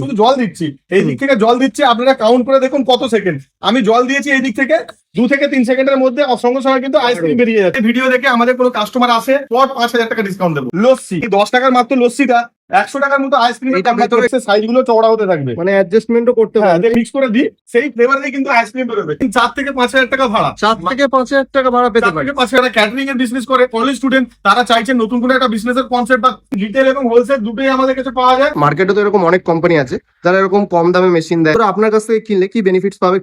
শুধু জল দিচ্ছি। এই দিক থেকে জল দিচ্ছি, আপনারা কাউন্ট করে দেখুন কত সেকেন্ড আমি জল দিয়েছি এই দিক থেকে দু থেকে তিন সেকেন্ডের মধ্যে সঙ্গে সঙ্গে কিন্তু আইসক্রিম বেরিয়ে যাচ্ছে। ভিডিও দেখে আমাদের কোনো কাস্টমার আসে পর পাঁচ হাজার টাকা ডিসকাউন্ট দেবো। লস্যি দশ টাকার মাত্র লস্যিটা একশো টাকার মতো আইসক্রিম ভেতরে- সাইজগুলো চওড়া হতে থাকবে। মানে অ্যাডজাস্টমেন্টও করতে হ্যাঁ পারবে মিক্স করে দিই সেই ফ্লেভার দিয়ে কিন্তু আইসক্রিম বেরোবে। চার থেকে পাঁচ হাজার টাকা ভাড়া। চার থেকে পাঁচ হাজার টাকা ভাড়া পেতে পারে। পাঁচ হাজার ক্যাটারিং এর বিজনেস করে কলেজ স্টুডেন্ট তারা চাইছেন নতুন করে একটা বিজনেস এর কনসেপ্ট বা রিটেল এবং হোলসেল দুটোই আমাদের কাছে পাওয়া যায়। মার্কেটে তো এরকম অনেক কোম্পানি আছে যারা এরকম কম দামে মেশিন দেয়। তো আপনার কাছ থেকে কিনলে কি বেনিফিটস পাবে?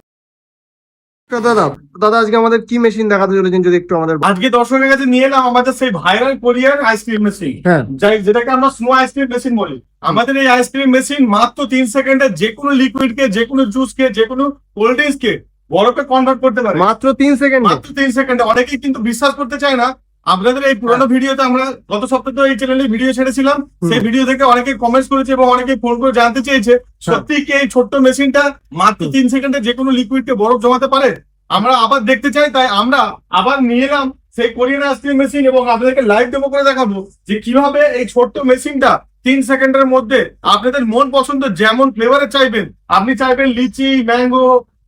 দাদা দাদা আজকে আমাদের কি মেশিন দেখাতে চলেছেন যদি একটু আমাদের আজকে দর্শকের কাছে নিয়ে এলাম আমাদের সেই ভাইরাল কোরিয়ান আইসক্রিম মেশিন হ্যাঁ। যেটাকে আমরা স্নো আইসক্রিম মেশিন বলি। আমাদের এই আইসক্রিম মেশিন মাত্র তিন সেকেন্ডে যে কোনো লিকুইড কে যে কোনো জুস কে যে কোনো কোল্ড ড্রিঙ্কস কে বরফে কনভার্ট করতে পারে। মাত্র তিন সেকেন্ড? মাত্র তিন সেকেন্ডে। অনেকেই কিন্তু বিশ্বাস করতে চায় না। আপনাদের এই পুরোনো ভিডিওতে আমরা গত সপ্তাহে এই চ্যানেলে ভিডিও ছেড়েছিলাম। সেই ভিডিও থেকে অনেকে কমেন্টস করেছে এবং অনেকে ফোন করে জানতে চেয়েছে সত্যি কি এই ছোট্ট মেশিনটা মাত্র তিন সেকেন্ডে যে কোনো লিকুইড কে বরফ জমাতে পারে? আমরা আবার দেখতে চাই তাই আমরা আবার নিয়ে এলাম সেই কোরিয়ান আইসক্রিম মেশিন এবং আপনাদেরকে লাইভ ডেমো করে দেখাবো যে কীভাবে এই ছোট্ট মেশিনটা তিন সেকেন্ডের মধ্যে আপনাদের মন পছন্দ যেমন ফ্লেভারে চাইবেন। আপনি চাইবেন lychee mango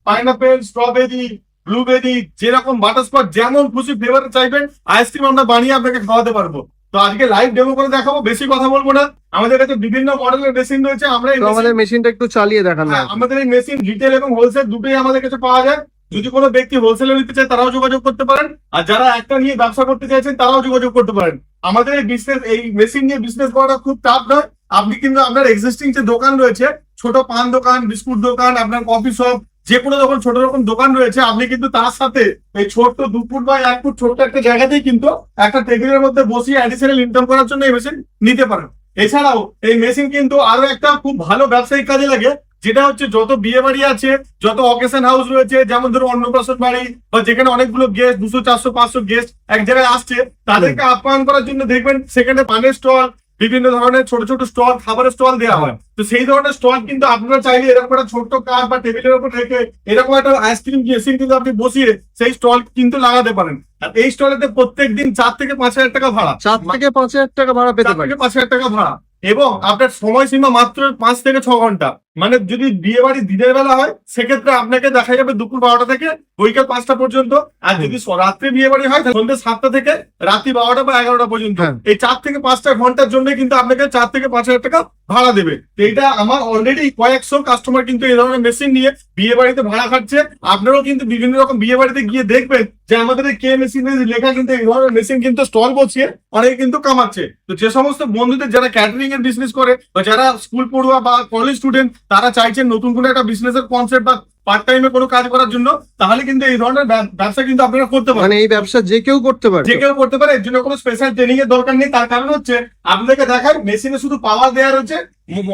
pineapple strawberry blueberry যেরকম বাটারস্কচ যেমন খুশি ফ্লেভারে চাইবেন আইসক্রিম আমরা বানিয়ে আপনাকে খাওয়াতে পারব। তো আজকে লাইভ ডেমো করে দেখাবো বেশি কথা বলব না। আমাদের কাছে বিভিন্ন মডেলের মেশিন রয়েছে আমরা আমাদের মেশিনটা একটু চালিয়ে দেখান হ্যাঁ, আমাদের এই মেশিন রিটেল এবং হোলসেল দুটোই আমাদের কাছে পাওয়া যায়। যদি কোনো ব্যক্তি হোলসেলে নিতে চায়, তারাও যোগাযোগ করতে পারেন। আর যারা একটা নিয়ে ব্যবসা করতে চাইছেন, তারাও যোগাযোগ করতে পারেন। আমাদের এই বিজনেস এই মেশিন নিয়ে বিজনেস করাটা খুব টাফ নয়। আপনি কিন্তু আপনার এক্সিস্টিং যে দোকান রয়েছে, ছোট পান দোকান, বিস্কুট দোকান, আপনার কফি শপ যে কোনো রকম, ছোট রকম দোকান রয়েছে, আপনি কিন্তু তার সাথে এই ছোট্ট দু ফুট বা এক ফুট ছোট্ট একটা জায়গাতেই কিন্তু একটা টেবিলের মধ্যে বসিয়ে অ্যাডিশনাল ইনকাম করার জন্য এই মেশিন নিতে পারেন। এছাড়াও এই মেশিন কিন্তু আরও একটা খুব ভালো ব্যবসায়িক কাজে লাগে। যেটা হচ্ছে যত বিয়ে বাড়ি আছে যত অকেশন হাউস রয়েছে যেমন ধরো অন্নপ্রাশন বাড়ি বা যেখানে অনেকগুলো গেস্ট দুশো চারশো পাঁচশো গেস্ট এক জায়গায় আসছে তাদেরকে আপ্যায়ন করার জন্য দেখবেন সেখানে পানের স্টল বিভিন্ন ধরনের ছোট ছোট স্টল খাবারের স্টল দেওয়া হয়। তো সেই ধরনের স্টল কিন্তু আপনারা চাইলে এরকম একটা ছোট্ট কাপ বা টেবিলের উপর রেখে এরকম একটা আইসক্রিম মেশিন কিন্তু আপনি বসিয়ে সেই স্টল কিন্তু লাগাতে পারেন। আর এই স্টলেতে প্রত্যেক দিন চার থেকে পাঁচ হাজার টাকা ভাড়া। চার থেকে পাঁচ হাজার টাকা ভাড়া পেতে পারে পাঁচ হাজার টাকা ভাড়া। এবং আপনার সময়সীমা মাত্র পাঁচ থেকে ছ ঘণ্টা। মানে যদি বিয়ে বাড়ি দিনের বেলা হয় সেক্ষেত্রে আপনাকে দেখা যাবে দুপুর বারোটা থেকে বৈকাল পাঁচটা পর্যন্ত। আর যদি রাত্রে বিয়ে বাড়ি হয় সন্ধ্যে সাতটা থেকে রাত্রি বারোটা বা এগারোটা পর্যন্ত। হ্যাঁ। এই চার থেকে পাঁচটা ঘণ্টার জন্য কিন্তু আপনাকে চার থেকে পাঁচ হাজার টাকা ভাড়া দেবে। এটা আমার অলরেডি কয়েকশো কাস্টমার কিন্তু এই ধরনের মেশিন নিয়ে বিয়ে বাড়িতে ভাড়া খাচ্ছে। আপনারাও কিন্তু বিভিন্ন রকম বিয়ে বাড়িতে গিয়ে দেখবেন যে আমাদের কে মেশিনে লেখা কিন্তু এই ধরনের মেশিন কিন্তু স্টল বসিয়ে অনেকে কিন্তু কামাচ্ছে। তো যে সমস্ত বন্ধুদের যারা ক্যাটারিং এর বিজনেস করে বা যারা স্কুল পড়ুয়া বা কলেজ স্টুডেন্ট তারা চাইছেন নতুন কোনো একটা বিজনেস এর কনসেপ্ট বা পার্ট টাইমে কোনো কাজ করার জন্য তাহলে কিন্তু এই ধরনের ব্যবসা কিন্তু আপনারা করতে পারেন মানে এই ব্যবসা যে কেউ করতে পারে যে কেউ করতে পারে এর জন্য কোনো স্পেশাল ট্রেনিং এর দরকার নেই। তার কারণ হচ্ছে আপনাদেরকে দেখায় মেশিনে শুধু পাওয়ার দেওয়া রয়েছে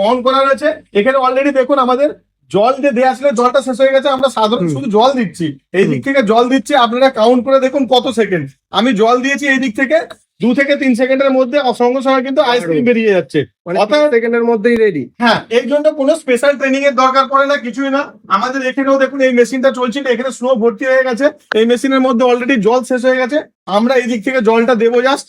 অন করা রয়েছে। এখানে অলরেডি দেখুন আমাদের জল যে দেওয়া ছিল জলটা শেষ হয়ে গেছে। আমরা সাধারণ শুধু জল দিচ্ছি। এই দিক থেকে জল দিচ্ছি আপনারা কাউন্ট করে দেখুন কত সেকেন্ড আমি জল দিয়েছি এই দিক থেকে দু থেকে তিন সেকেন্ডের মধ্যে সঙ্গে সঙ্গে কিন্তু আইসক্রিম বেরিয়ে যাচ্ছে। মানে অর্থাৎ- সেকেন্ডের মধ্যেই রেডি হ্যাঁ এর জন্য কোনো স্পেশাল ট্রেনিং এর দরকার পড়ে না কিছুই না। আমাদের এখানেও দেখুন এই মেশিনটা চলছিল এখানে স্নো ভর্তি হয়ে গেছে। এই মেশিনের মধ্যে অলরেডি জল শেষ হয়ে গেছে। আমরা এই দিক থেকে জলটা দেবো জাস্ট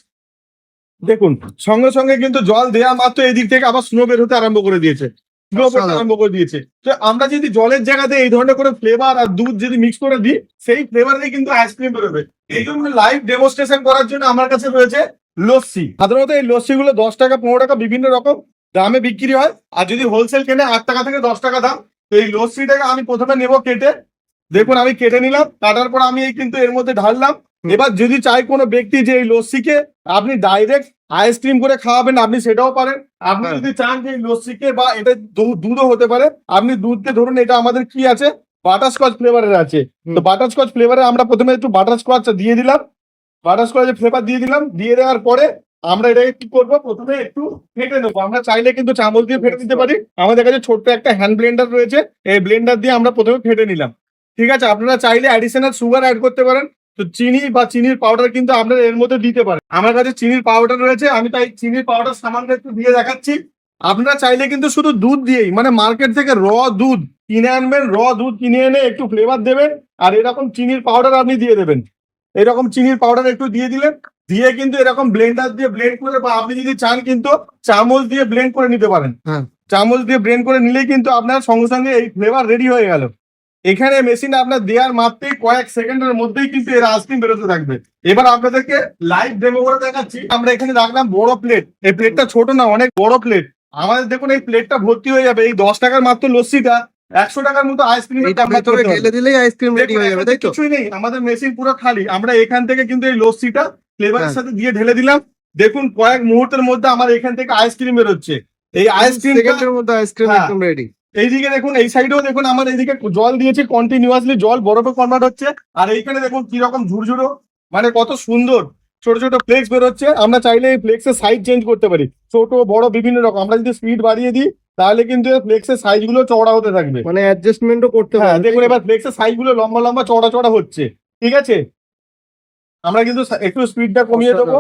দেখুন সঙ্গে সঙ্গে কিন্তু জল দেয়া মাত্র এই দিক থেকে আবার স্নো বের হতে আরম্ভ করে দিয়েছে। আরম্ভ করে দিয়েছে। তো আমরা যদি জলের জায়গাতে এই ধরনের করে ফ্লেভার আর দুধ যদি মিক্স করে দিই সেই ফ্লেভারে কিন্তু আইসক্রিম বেরোবে। এই জন্য লাইভ ডেমোস্ট্রেশন করার জন্য আমার কাছে রয়েছে লস্যি। সাধারণত এই লস্যি গুলো দশ টাকা পনেরো টাকা বিভিন্ন রকম দামে বিক্রি হয়। আর যদি হোলসেল কেনে আট টাকা থেকে দশ টাকা দাম। তো এই লস্যিটাকে আমি প্রথমে নেব কেটে। দেখুন আমি কেটে নিলাম। কাটার পর আমি এই কিন্তু এর মধ্যে ঢাললাম। এবার যদি চাই কোনো ব্যক্তি যে এই লস্যিকে আপনি ডাইরেক্ট আইসক্রিম করে খাওয়াবেন আপনি সেটাও পারেন। আপনি হ্যাঁ। যদি চান যে এই লস্যিকে বা এটা দুধও হতে পারে আপনি দুধকে ধরুন এটা আমাদের কি আছে? বাটারস্কচ ফ্লেভারের আছে। তো বাটারস্কচ ফ্লেভারে আমরা প্রথমে একটু বাটারস্কচ দিয়ে দিলাম। বাটারস্কচের ফ্লেভার দিয়ে দিলাম। দিয়ে দেওয়ার পরে আমরা এটাকে কি করব? প্রথমে একটু ফেটে নেব। আমরা চাইলে কিন্তু চামচ দিয়ে ফেটে দিতে পারি। আমাদের কাছে ছোট্ট একটা হ্যান্ড ব্লেন্ডার রয়েছে। এই ব্লেন্ডার দিয়ে আমরা প্রথমে ফেটে নিলাম। ঠিক আছে? আপনারা চাইলে অ্যাডিশনাল সুগার অ্যাড করতে পারেন। তো চিনি বা চিনির পাউডার কিন্তু আপনারা এর মধ্যে দিতে পারেন। আমার কাছে চিনির পাউডার রয়েছে আমি তাই চিনির পাউডার সামান্য একটু দিয়ে দেখাচ্ছি। আপনারা চাইলে কিন্তু শুধু দুধ দিয়েই মানে মার্কেট থেকে র দুধ কিনে আনবেন র দুধ কিনে এনে একটু ফ্লেভার দেবেন আর এরকম চিনির পাউডার আপনি দিয়ে দেবেন। এরকম চিনির পাউডার একটু দিয়ে দিলেন দিয়ে কিন্তু এরকম ব্লেন্ডার দিয়ে ব্লেন্ড করে বা আপনি যদি চান কিন্তু চামচ দিয়ে ব্লেন্ড করে নিতে পারেন। হ্যাঁ। চামচ দিয়ে ব্রেন করে নিলেই কিন্তু আপনার সঙ্গে সঙ্গে এই ফ্লেভার রেডি হয়ে গেল। এখানে মেশিন আপনার দেওয়ার মাত্রই কয়েক সেকেন্ডের মধ্যেই কিন্তু এর আইসক্রিম বেরোতে থাকবে। এবার আপনাদেরকে লাইভ ডেমো করে দেখাচ্ছি। আমরা এখানে রাখলাম বড় প্লেট এই প্লেটটা ছোট না অনেক বড় প্লেট আমাদের দেখুন এই প্লেটটা ভর্তি হয়ে যাবে। এই দশ টাকার মাত্র লস্যিটা একশো টাকার মতো আইসক্রিম এটা ভেতরে ঢেলে দিলেই আইসক্রিম রেডি হয়ে যাবে তাই তো? কিছুই নেই। আমাদের মেশিন পুরো খালি। আমরা এখান থেকে কিন্তু এই লস্যিটা ফ্লেভারের হ্যাঁ। সাথে দিয়ে ঢেলে দিলাম। দেখুন কয়েক মুহূর্তের মধ্যে আমার এখান থেকে আইসক্রিম বেরোচ্ছে। এই আইসক্রিম সেকেন্ডের মধ্যে আইসক্রিম হ্যাঁ। একদম রেডি এইদিকে দেখুন এই সাইডেও দেখুন আমার এইদিকে জল দিয়েছি কন্টিনিউয়াসলি জল বরফে কনভার্ট হচ্ছে। আর এইখানে দেখুন কি রকম ঝুরঝুরো মানে কত সুন্দর ছোট ছোট ফ্লেক্স বেরোচ্ছে। আমরা চাইলে এই ফ্লেক্সের সাইজ চেঞ্জ করতে পারি। ছোট বড় বিভিন্ন রকম। আমরা যদি স্পিড বাড়িয়ে দিই তাহলে কিন্তু ফ্লেক্সের সাইজগুলো চওড়া হতে থাকবে। মানে অ্যাডজাস্টমেন্টও করতে হ্যাঁ পারবে। দেখুন এবার ফ্লেক্সের সাইজগুলো লম্বা লম্বা চওড়া চওড়া হচ্ছে। ঠিক আছে? আমরা কিন্তু একটু স্পিডটা কমিয়ে দেবো।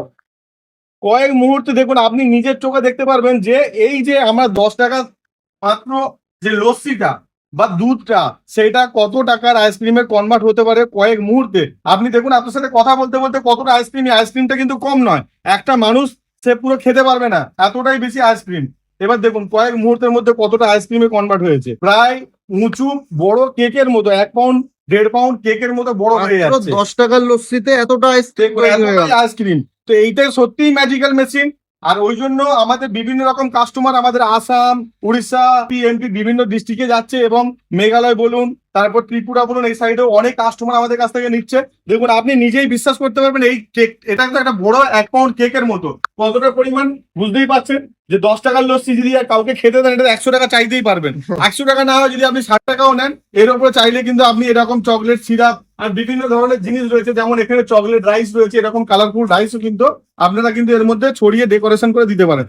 কয়েক মুহূর্তে দেখুন আপনি নিজের চোখে দেখতে পারবেন যে এই যে আমরা দশ টাকা মাত্র যে লস্যিটা বা দুধটা সেটা কত টাকার আইসক্রিমে কনভার্ট হতে পারে কয়েক মুহূর্তে? আপনি দেখুন আপনার সাথে কথা বলতে বলতে কতটা আইসক্রিম আইসক্রিমটা কিন্তু কম নয়। একটা মানুষ সে পুরো খেতে পারবে না এতটাই বেশি আইসক্রিম এবার দেখুন কয়েক মুহূর্তের মধ্যে কতটা আইসক্রিমে কনভার্ট হয়েছে। প্রায় উঁচু বড় কেকের মতো এক পাউন্ড দেড় পাউন্ড কেকের মতো বড় হয়ে যাচ্ছে। দশ টাকার লস্যিতে এতটা আইসক্রিম তো এইটাই সত্যিই ম্যাজিক্যাল মেশিন আর ওই জন্য আমাদের বিভিন্ন রকম কাস্টমার আমাদের আসাম, উড়িষ্যা পিএমপি বিভিন্ন ডিস্ট্রিক্টে যাচ্ছে এবং মেঘালয় বলুন তারপর ত্রিপুরা বলুন এই সাইডেও অনেক কাস্টমার আমাদের কাছ থেকে নিচ্ছে। দেখুন আপনি নিজেই বিশ্বাস করতে পারবেন এই কেক এটা কিন্তু একটা বড় এক পাউন্ড কেকের মতো। কতটা পরিমাণ? বুঝতেই পারছেন? যে দশ টাকার লস্যি যদি আর কাউকে খেতে দেন এটা একশো টাকা চাইতেই পারবেন। একশো টাকা না হয় যদি আপনি ষাট টাকাও নেন এর উপরে চাইলে কিন্তু আপনি এরকম চকলেট সিরাপ আর বিভিন্ন ধরনের জিনিস রয়েছে যেমন এখানে চকলেট রাইস রয়েছে এরকম কালারফুল রাইসও কিন্তু আপনারা কিন্তু এর মধ্যে ছড়িয়ে ডেকোরেশন করে দিতে পারেন।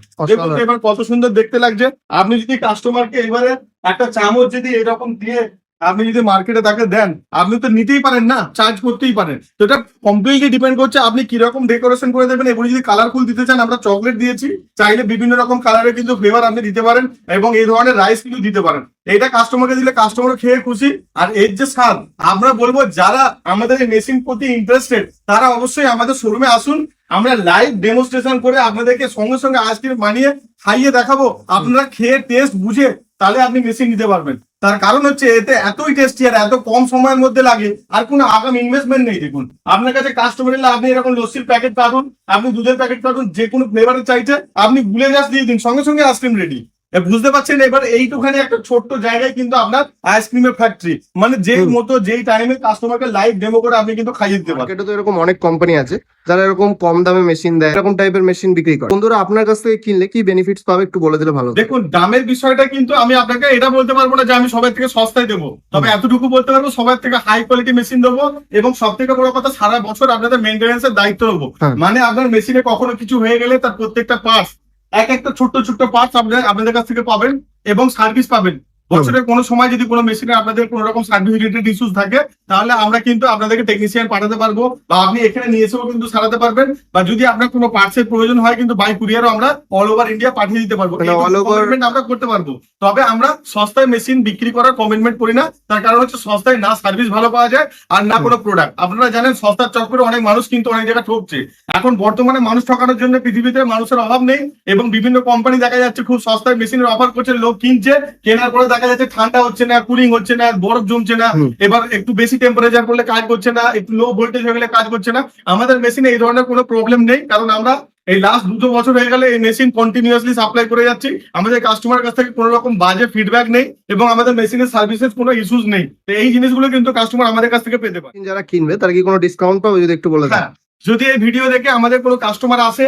এবার কত সুন্দর দেখতে লাগছে। আপনি যদি কাস্টমারকে এবারে একটা চামচ যদি এরকম দিয়ে আপনি যদি মার্কেটে তাকে দেন, আপনি তো নিতেই পারেন না চার্জ করতেই পারেন। তো এটা কমপ্লিটলি ডিপেন্ড করছে আপনি কীরকম ডেকোরেশন করে দেবেন। এবং যদি কালারফুল দিতে চান, আমরা চকলেট দিয়েছি, চাইলে বিভিন্ন রকম কালারের কিন্তু ফ্লেভার আপনি দিতে পারেন এবং এই ধরনের রাইস কিন্তু দিতে পারেন। এটা কাস্টমারকে দিলে কাস্টমার খেয়ে খুশি। আর এর যে স্বাদ, আমরা বলব যারা আমাদের এই মেশিন প্রতি ইন্টারেস্টেড তারা অবশ্যই আমাদের শোরুমে আসুন। আমরা লাইভ ডেমোস্ট্রেশন করে আপনাদেরকে সঙ্গে সঙ্গে আইসক্রিম বানিয়ে খাইয়ে দেখাবো। আপনারা খেয়ে টেস্ট বুঝে তাহলে আপনি মেশিন নিতে পারবেন। তার কারণ হচ্ছে এতে এতই টেস্টি আর এত কম সময়ের মধ্যে লাগে, আর কোনো আগাম ইনভেস্টমেন্ট নেই, দেখুন। আপনার কাছে কাস্টমার এলে আপনি এরকম লস্যির প্যাকেট পাঠান, আপনি দুধের প্যাকেট পাঠান, যে কোনো ফ্লেভারের চাইছে আপনি গুলে জাস্ট দিয়ে দিন, সঙ্গে সঙ্গে আইসক্রিম রেডি বুঝতে পারছেন? এবার এইটুখানি একটা ছোট্ট জায়গায় কিন্তু আপনার আইসক্রিমের ফ্যাক্টরি মানে যেই হুম। মতো যেই টাইমে কাস্টমারকে লাইভ ডেমো করে আপনি কিন্তু খাইয়ে দিতে পারবেন। মার্কেটে তো এরকম অনেক কোম্পানি আছে যারা এরকম কম দামে মেশিন দেয় এরকম টাইপের মেশিন বিক্রি করে। বন্ধুরা আপনার কাছ থেকে কিনলে কি বেনিফিটস পাবে? একটু বলে দিলে ভালো দেখুন দামের বিষয়টা কিন্তু আমি আপনাকে এটা বলতে পারব না যে আমি সবার থেকে সস্তায় দেবো। তবে এতটুকু বলতে পারব সবার থেকে হাই কোয়ালিটি মেশিন দেবো এবং সব থেকে বড় কথা সারা বছর আপনাদের মেনটেন্স এর দায়িত্ব নেব। হ্যাঁ। মানে আপনার মেশিনে কখনো কিছু হয়ে গেলে তার প্রত্যেকটা পার্টস এক একটা ছোট্ট ছোট্ট পার্টস আপনাদের আপনাদের কাছ থেকে পাবেন এবং সার্ভিস পাবেন। বছরের কোনো সময় যদি কোনো মেশিনে আপনাদের কোনো রকম সার্ভিস রিলেটেড ইস্যুস থাকে তাহলে আমরা কিন্তু আপনাদেরকে টেকনিশিয়ান পাঠাতে পারব বা আপনি এখানে নিয়ে এসেও কিন্তু সারাতে পারবেন। বা যদি আপনার কোনো পার্টসের প্রয়োজন হয় কিন্তু বাই কুরিয়ারও আমরা অল ওভার ইন্ডিয়া পাঠিয়ে দিতে পারব। মানে over- commitment আমরা করতে পারব। তবে আমরা সস্তায় মেশিন বিক্রি করার কমিটমেন্ট করি না। তার কারণ হচ্ছে সস্তায় না সার্ভিস ভালো পাওয়া যায় আর না কোনো প্রোডাক্ট আপনারা জানেন সস্তার চক্করে অনেক মানুষ কিন্তু অনেক জায়গায় ঠকছে। এখন বর্তমানে মানুষ ঠকানোর জন্য পৃথিবীতে মানুষের অভাব নেই এবং বিভিন্ন কোম্পানি দেখা যাচ্ছে খুব সস্তায় মেশিনের অফার করছে লোক কিনছে কেনার পরে দেখা যাচ্ছে ঠান্ডা হচ্ছে না কুলিং হচ্ছে না বরফ জমছে না। এবার একটু বেশি টেম্পারেচার করলে কাজ করছে না একটু লো ভোল্টেজ হয়ে গেলে কাজ করছে না। আমাদের মেশিনে এই ধরনের কোনো প্রবলেম নেই কারণ আমরা এই লাস্ট দুটো বছর হয়ে গেলে এই মেশিন কন্টিনিউয়াসলি সাপ্লাই করে যাচ্ছি। আমাদের কাস্টমারের কাছ থেকে কোনো রকম বাজে ফিডব্যাক নেই এবং আমাদের মেশিনের সার্ভিসেস কোনো ইস্যুস নেই। তো এই জিনিসগুলো কিন্তু কাস্টমার আমাদের কাছ থেকে পেতে পারে। যারা কিনবে তারা কি কোনো ডিসকাউন্ট পাবে যদি একটু বলে দেন? হ্যাঁ যদি এই ভিডিও দেখে আমাদের কোনো কাস্টমার আসে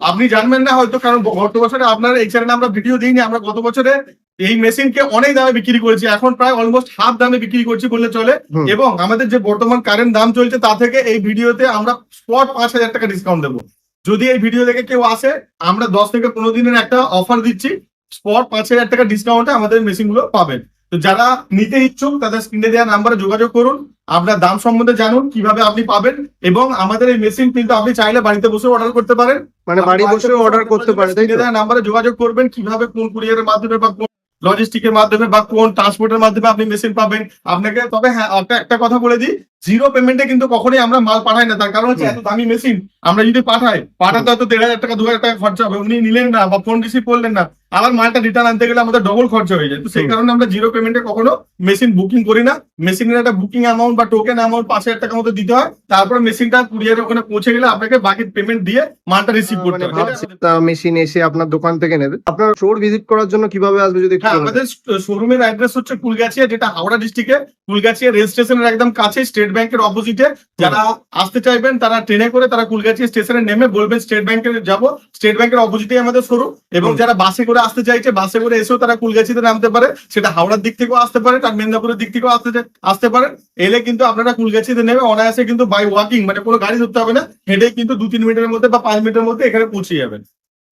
আপনি জানবেন না হয়তো কারণ গত বছরে আপনার এই চ্যানেলে আমরা ভিডিও দিইনি আমরা গত বছরে এই মেশিনকে অনেক দামে বিক্রি করেছি। এখন প্রায় অলমোস্ট হাফ দামে বিক্রি করছি বললে চলে। এবং আমাদের যে বর্তমান কারেন্ট দাম চলছে তা থেকে এই ভিডিওতে আমরা স্পট পাঁচ হাজার টাকা ডিসকাউন্ট দেবো। যদি এই ভিডিও দেখে কেউ আসে আমরা দশ থেকে পনেরো দিনের একটা অফার দিচ্ছি। স্পট পাঁচ হাজার টাকা ডিসকাউন্টে আমাদের মেশিনগুলো পাবেন। তো যারা নিতে ইচ্ছুক তাদের স্ক্রিনে দেওয়া নাম্বারে যোগাযোগ করুন। আপনার দাম সম্বন্ধে জানুন কীভাবে আপনি পাবেন। এবং আমাদের এই মেশিন কিন্তু আপনি চাইলে বাড়িতে বসে অর্ডার করতে পারেন। মানে বাড়ি বসে অর্ডার করতে পারেন নাম্বারে যোগাযোগ করবেন কীভাবে কোন কুরিয়ারের মাধ্যমে বা লজিস্টিকের মাধ্যমে বা কোন ট্রান্সপোর্টের মাধ্যমে আপনি মেশিন পাবেন? আপনাকে তবে হ্যাঁ একটা কথা বলে দিই। জিরো পেমেন্টে কিন্তু কখনোই আমরা মাল পাঠাই না। তার কারণ হচ্ছে এত দামি মেশিন আমরা যদি পাঠাই পাঠাতে হয়তো দেড় হাজার টাকা দু হাজার টাকা খরচা হবে। উনি নিলেন না বা ফোন রিসিভ করলেন না। আবার মালটা রিটার্ন আনতে গেলে আমাদের ডবল খরচা হয়ে যায়। তো সেই কারণে আমরা জিরো পেমেন্টে কখনো মেশিন বুকিং করি না। মেশিনের একটা বুকিং অ্যামাউন্ট বা টোকেন অ্যামাউন্ট পাঁচ হাজার টাকা মতো দিতে হয়। তারপরে মেশিনটা কুরিয়ারের ওখানে পৌঁছে গেলে আপনাকে বাকি পেমেন্ট দিয়ে মালটা রিসিভ করতে মানে ভাবছি মেশিন এসে আপনার দোকান থেকে নেবে। আপনার স্টোর ভিজিট করার জন্য কীভাবে আসবে যদি হ্যাঁ আমাদের শোরুমের অ্যাড্রেস হচ্ছে কুলগাছিয়া যেটা হাওড়া ডিস্ট্রিক্টে কুলগাছিয়া রেল স্টেশনের একদম কাছে স্টেট ব্যাংকের অপোজিটে যারা আসতে চাইবেন তারা ট্রেনে করে তারা কুলগাছিয়া স্টেশনে নেমে বলবেন স্টেট ব্যাংকে যাব। স্টেট ব্যাংকের অপোজিটে আমাদের শোরুম এবং যারা বাসে করে আসতে চাইছে বাসে করে এসেও তারা কুলগাছিতে নামতে পারে। সেটা হাওড়ার দিক থেকেও আসতে পারে তার মেদিনীপুরের দিক থেকেও আসতে আসতে পারে। এলে কিন্তু আপনারা কুলগাছিতে নেমে অনায়াসে কিন্তু বাই ওয়াকিং মানে কোনো গাড়ি ধরতে হবে না হেঁটে কিন্তু দু তিন মিনিটের মধ্যে বা পাঁচ মিনিটের মধ্যে এখানে পৌঁছে যাবেন।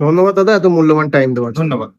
ধন্যবাদ দাদা এত মূল্যবান টাইম দেওয়ার ধন্যবাদ।